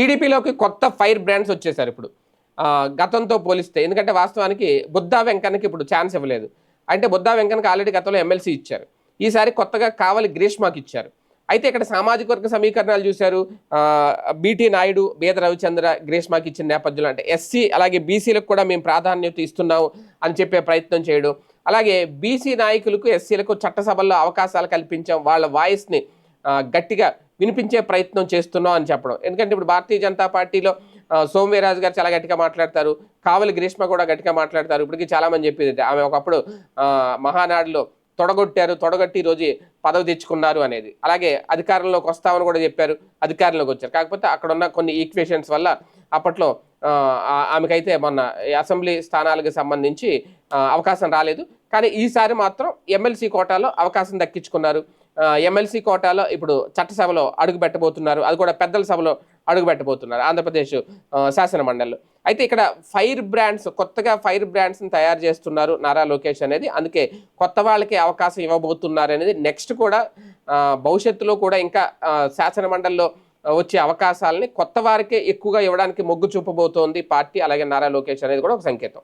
టీడీపీలోకి కొత్త fire brands వచ్చేసారు ఇప్పుడు. గతంతో పోలిస్తే ఎందుకంటే వాస్తవానికి బుద్ధా వెంకన్నకి ఇప్పుడు ఛాన్స్ ఇవ్వలేదు. అంటే బుద్ధా వెంకన్నకి ఆల్రెడీ గతంలో ఎమ్మెల్సీ ఇచ్చారు. ఈసారి కొత్తగా కావలి గ్రీష్మాకి ఇచ్చారు. అయితే ఇక్కడ సామాజిక వర్గ సమీకరణాలు చూశారు. బీటీ నాయుడు బీద రవిచంద్ర గ్రీష్మాకి ఇచ్చిన నేపథ్యంలో అంటే ఎస్సీ అలాగే బీసీలకు కూడా మేము ప్రాధాన్యత ఇస్తున్నాము అని చెప్పే ప్రయత్నం చేయడం. అలాగే బీసీ నాయకులకు ఎస్సీలకు చట్టసభల్లో అవకాశాలు కల్పించాం. వాళ్ళ వాయిస్ని గట్టిగా వినిపించే ప్రయత్నం చేస్తున్నాం అని చెప్పడం. ఎందుకంటే ఇప్పుడు భారతీయ జనతా పార్టీలో ఆ, సోమవీరాజు గారు చాలా గట్టిగా మాట్లాడతారు. కావలి గ్రీష్మ కూడా గట్టిగా మాట్లాడతారు. ఇప్పటికీ చాలామంది చెప్పేది ఆమె ఒకప్పుడు మహానాడులో తొడగొట్టారు తొడగొట్టి ఈరోజు పదవి తెచ్చుకున్నారు అనేది. అలాగే అధికారంలోకి వస్తామని కూడా చెప్పారు అధికారంలోకి వచ్చారు. కాకపోతే అక్కడ ఉన్న కొన్ని ఈక్వేషన్స్ వల్ల అప్పట్లో ఆమెకైతే మొన్న అసెంబ్లీ స్థానాలకు సంబంధించి అవకాశం రాలేదు. కానీ ఈసారి మాత్రం ఎమ్మెల్సీ కోటాలో అవకాశం దక్కించుకున్నారు. ఎమ్మెల్సీ కోటాలో ఇప్పుడు చట్టసభలో అడుగు పెట్టబోతున్నారు అది కూడా పెద్దల సభలో అడుగు పెట్టబోతున్నారు ఆంధ్రప్రదేశ్ శాసన మండలిలో అయితే ఇక్కడ ఫైర్ బ్రాండ్స్ కొత్తగా ఫైర్ బ్రాండ్స్ని తయారు చేస్తున్నారు నారా లోకేష్ అనేది. అందుకే కొత్త వాళ్ళకి అవకాశం ఇవ్వబోతున్నారు అనేది నెక్స్ట్ కూడా భవిష్యత్తులో కూడా ఇంకా శాసన మండలిలో వచ్చే అవకాశాలని కొత్త వారికే ఎక్కువగా ఇవ్వడానికి మొగ్గు చూపబోతోంది పార్టీ అలాగే నారా లోకేష్ అనేది కూడా ఒక సంకేతం.